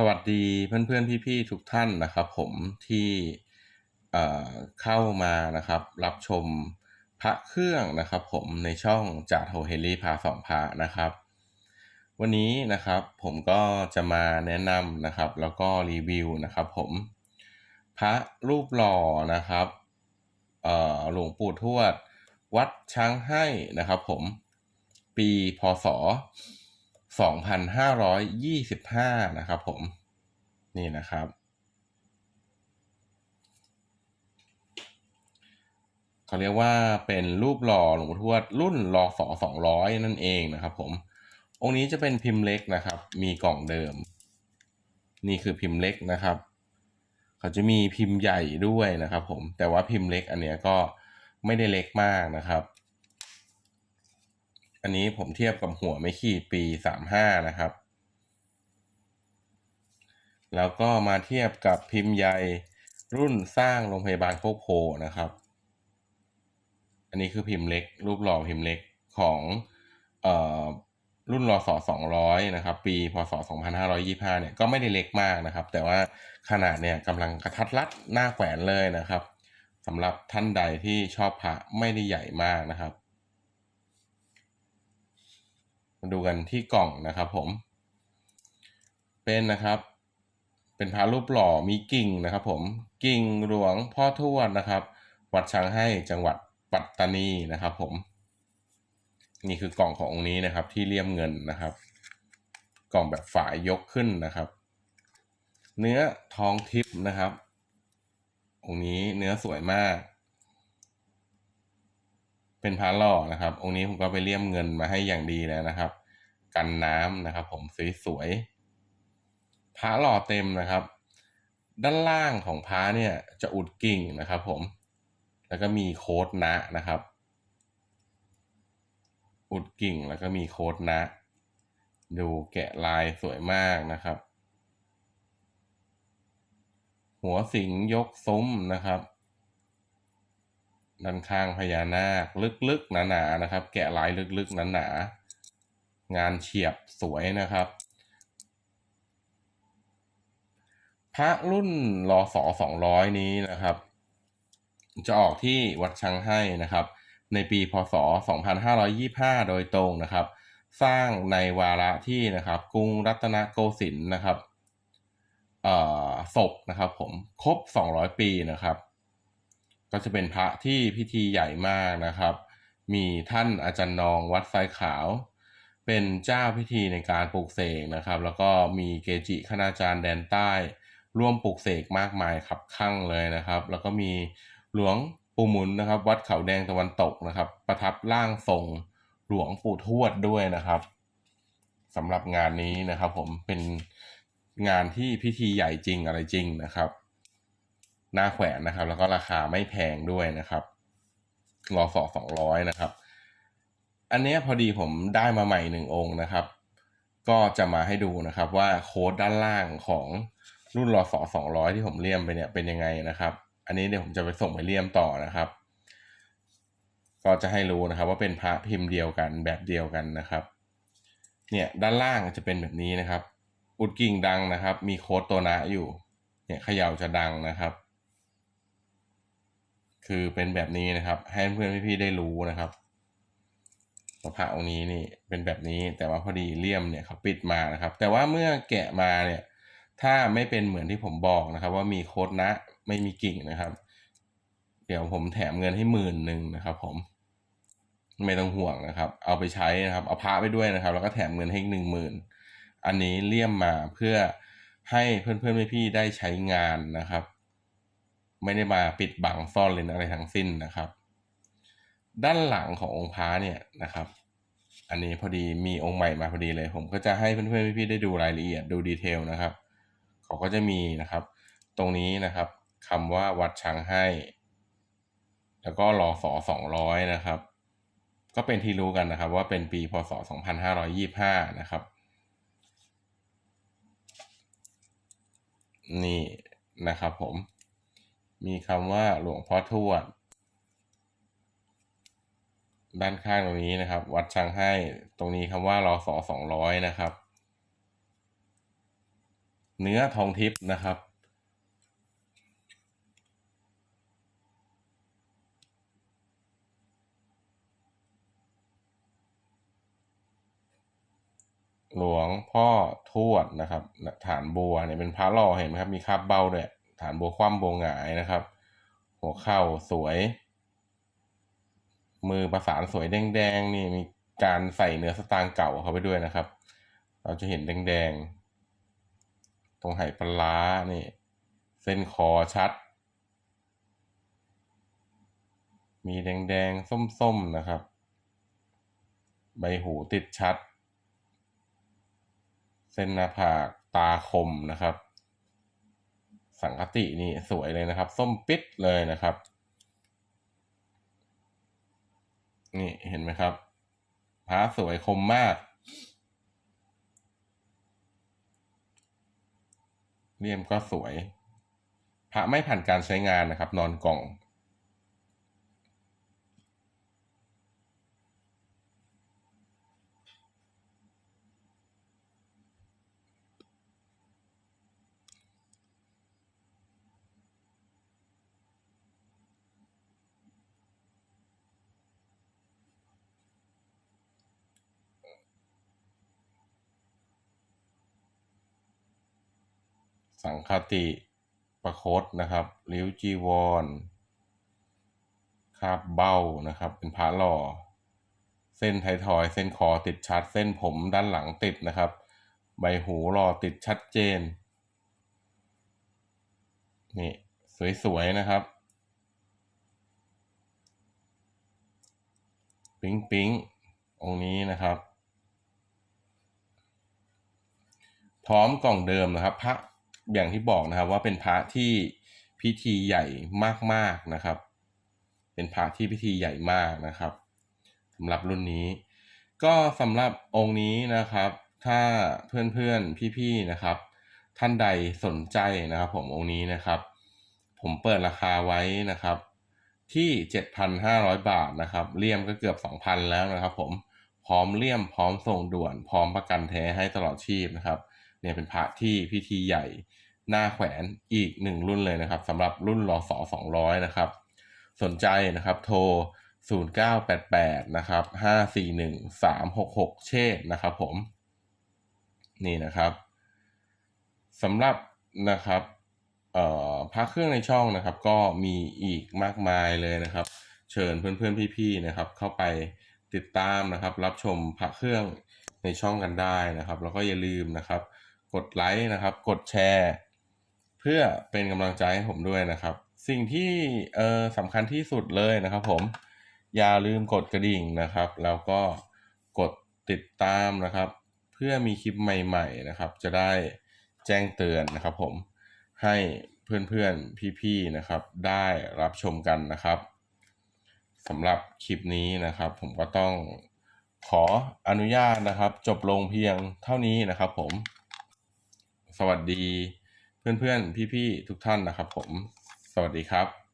สวัสดีเพื่อนๆพี่ๆทุกท่านนะครับ ผมที่เเข้ามานะครับ รับชมพระเครื่องนะครับ ผมในช่องจ่าโทเฮลี่พาสองพระนะครับ วันนี้นะครับผมก็จะมาแนะนำนะครับ แล้วก็รีวิวนะครับ ผมพระรูปหล่อนะครับหลวงปู่ทวด วัดช้างให้นะครับ ผม ปีพศ 2525 นะครับผม นี่นะครับ เขาเรียกว่าเป็นรูปหล่อหลวงปู่ทวดรุ่นรอสอ200 นั่นเองนะครับผม องค์นี้จะเป็นพิมพ์เล็กนะครับ มีกล่องเดิม นี่คือพิมพ์เล็กนะครับ เขาจะมีพิมพ์ใหญ่ด้วยนะครับผม แต่ว่าพิมพ์เล็กอันเนี้ยก็ไม่ได้เล็กมากนะครับ อันนี้ผมเทียบกับหัวไม่ขีดปีสามห้านะครับ แล้วก็มาเทียบกับพิมพ์ใหญ่รุ่นสร้างโรงพยาบาลโคกโพนะครับ อันนี้คือพิมพ์เล็ก รูปหล่อพิมพ์เล็กของเอ่อรุ่นรอสอสองร้อยนะครับ ปีพศสองพันห้าร้อยี่ห้าเนี่ยก็ไม่ได้เล็กมากนะครับ แต่ว่าขนาดเนี่ยกำลังกระทัดรัดหน้าแขวนเลยนะครับสำหรับท่านใดที่ชอบพระไม่ได้ใหญ่มากนะครับ มาดูกันที่กล่องนะครับผม เป็นนะครับ เป็นพระรูปหล่อมีกิ่งนะครับ ผมกิ่งหลวงพ่อทวดนะครับ วัดช้างให้จังหวัดปัตตานีนะครับ ผม นี่คือกล่องขององค์นี้นะครับ ที่เลี่ยมเงินนะครับ กล่องแบบฝายยกขึ้นนะครับ เนื้อทองทิพย์นะครับองค์นี้เนื้อสวยมาก เป็นพระหล่อนะครับ องค์นี้ผมก็ไปเลี่ยมเงินมาให้อย่างดีแล้วนะครับ กันน้ำนะครับ ผมสวยๆพระหล่อเต็มนะครับ ด้านล่างของพระเนี่ยจะอุดกิ่งนะครับ ผม แล้วก็มีโค้ดนะนะครับ อุดกิ่งแล้วก็มีโค้ดนะ ดูแกะลายสวยมากนะครับ หัวสิงยกซุ้มนะครับ ด้านข้างพญานาค ลึกๆหนาๆนะครับ แกะลายลึกๆหนาๆงานเฉียบสวยนะครับ พระรุ่นรอสอสองร้อยนี้นะครับ จะออกที่วัดชังให้นะครับ ในปีพศ 2525 โดยตรงนะครับ สร้างในวาระที่นะครับกรุงรัตนโกสินทร์นะครับศพนะครับผมครบ 200 ปีนะครับ ก็จะเป็นพระที่พิธีใหญ่มากนะครับ มีท่านอาจารย์นองวัดไซขาว เป็นเจ้าพิธีในการปลูกเสกนะครับ แล้วก็มีเกจิคณาจารย์แดนใต้ ร่วมปลูกเสกมากมายขับข้างเลยนะครับ แล้วก็มีหลวงปู่หมุนนะครับ วัดเขาแดงตะวันตกนะครับ ประทับร่างทรงหลวงปู่ทวดด้วยนะครับสำหรับงานนี้นะครับ ผมเป็นงานที่พิธีใหญ่จริงอะไรจริงนะครับ หน้าแขวนนะครับ แล้วก็ราคาไม่แพงด้วยนะครับรอสอสองร้อยนะครับ อันนี้พอดีผมได้มาใหม่หนึ่งองค์นะครับ ก็จะมาให้ดูนะครับว่าโค้ดด้านล่างของรุ่นรอสอสองร้อยที่ผมเลี่ยมไปเนี่ยเป็นยังไงนะครับ อันนี้เดี๋ยวผมจะไปส่งไปเลี่ยมต่อนะครับ ก็จะให้รู้นะครับ ว่าเป็นพระพิมพ์เดียวกันแบบเดียวกันนะครับ เนี่ยด้านล่างจะเป็นแบบนี้นะครับ อุดกิ่งดังนะครับ มีโค้ดตัวนะอยู่ เนี่ยเขย่าจะดังนะครับ คือเป็นแบบนี้นะครับ ให้เพื่อนพี่ๆได้รู้นะครับพระองนี้นี่เป็นแบบนี้แต่ว่าพอดีเลี่ยมเนี่ยเขาปิดมานะครับ แต่ว่าเมื่อแกะมาเนี่ย ถ้าไม่เป็นเหมือนที่ผมบอกนะครับ ว่ามีโค้ดนะไม่มีกิ่งนะครับ เดี๋ยวผมแถมเงินให้หมื่นหนึ่งนะครับ ผม ไม่ต้องห่วงนะครับ เอาไปใช้นะครับ เอาพระไปด้วยนะครับ แล้วก็แถมเงินให้หนึ่งหมื่นอันนี้เลี่ยมมาเพื่อให้เพื่อนๆพี่ๆได้ใช้งานนะครับ ไม่ได้มาปิดบังซ่อนเลนอะไรทั้งสิ้นนะครับ ด้านหลังขององค์พระเนี่ยนะครับ อันนี้พอดีมีองค์ใหม่มาพอดีเลย ผมก็จะให้เพื่อนๆพี่ๆได้ดูรายละเอียดดูดีเทลนะครับเขาก็จะมีนะครับ ตรงนี้นะครับคำว่าวัดช้างให้ แล้วก็รอสอสองร้อยนะครับ ก็เป็นที่รู้กันนะครับว่าเป็นปีพศสองพันห้าร้อยี่ห้านะครับ นี่นะครับผม มีคำว่าหลวงพ่อทวด ด้านข้างตรงนี้นะครับ วัดช้างให้ตรงนี้คำว่ารอสอสองร้อยนะครับ เนื้อทองทิพย์นะครับ หลวงพ่อทวดนะครับ ฐานบัวเนี่ยเป็นพระหล่อเห็นไหมครับ มีคาบเบ้าด้วย ฐานบัวคว่ำบัวหงายนะครับ หัวเข่าสวย มือประสานสวยแดงๆนี่มีการใส่เนื้อสตางค์เก่าเข้าไปด้วยนะครับ เราจะเห็นแดงๆ ตรงไหปลาร้านี่ เส้นคอชัด มีแดงๆ ส้มๆนะครับ ใบหูติดชัด เส้นหน้าผากตาคมนะครับ สังคตินี่สวยเลยนะครับ ส้มปิดเลยนะครับ นี่เห็นไหมครับพระสวยคมมาก เลี่ยมก็สวย พระไม่ผ่านการใช้งานนะครับ นอนกล่อง สังคติประคตนะครับริ้วจีวรคาบเบ้านะครับ เป็นพระหล่อ เส้นไทยทอย เส้นคอติดชัด เส้นผมด้านหลังติดนะครับ ใบหูหล่อติดชัดเจน นี่ สวย ๆ นะครับ ปิ๊งปิ๊งองนี้นะครับ พร้อมกล่องเดิมนะครับ พระ อย่างที่บอกนะครับว่าเป็นพระที่พิธีใหญ่มากๆนะครับ เป็นพระที่พิธีใหญ่มากนะครับสำหรับรุ่นนี้ ก็สำหรับองค์นี้นะครับ ถ้าเพื่อนๆพี่ๆนะครับ ท่านใดสนใจนะครับผมองค์นี้นะครับ ผมเปิดราคาไว้นะครับ ที่ 7,500 บาทนะครับเลี่ยมก็เกือบ 2,000 แล้วนะครับ ผมพร้อมเลี่ยมพร้อมส่งด่วน พร้อมประกันแท้ให้ตลอดชีพนะครับ เนี่ยเป็นพระที่พิธีใหญ่หน้าแขวนอีกหนึ่งรุ่นเลยนะครับสำหรับรุ่นรอสอ200นะครับ สนใจนะครับโทร 0988นะครับ541 366 เชษนะครับผม นี่นะครับสำหรับนะครับเอ่อพระเครื่องในช่องนะครับ ก็มีอีกมากมายเลยนะครับ เชิญเพื่อนๆพี่ๆนะครับ เข้าไปติดตามนะครับ รับชมพระเครื่องในช่องกันได้นะครับ แล้วก็อย่าลืมนะครับ กดไลค์นะครับ กดแชร์ เพื่อเป็นกำลังใจให้ผมด้วยนะครับ สิ่งที่เออสำคัญที่สุดเลยนะครับ ผมอย่าลืมกดกระดิ่งนะครับ แล้วก็กดติดตามนะครับ เพื่อมีคลิปใหม่ ๆนะครับ จะได้แจ้งเตือนนะครับ ผมให้เพื่อนๆพี่ๆนะครับ ได้รับชมกันนะครับสำหรับคลิปนี้นะครับ ผมก็ต้องขออนุญาตนะครับ จบลงเพียงเท่านี้นะครับผม สวัสดีเพื่อนๆ พี่ๆ ทุกท่านนะครับผม สวัสดีครับ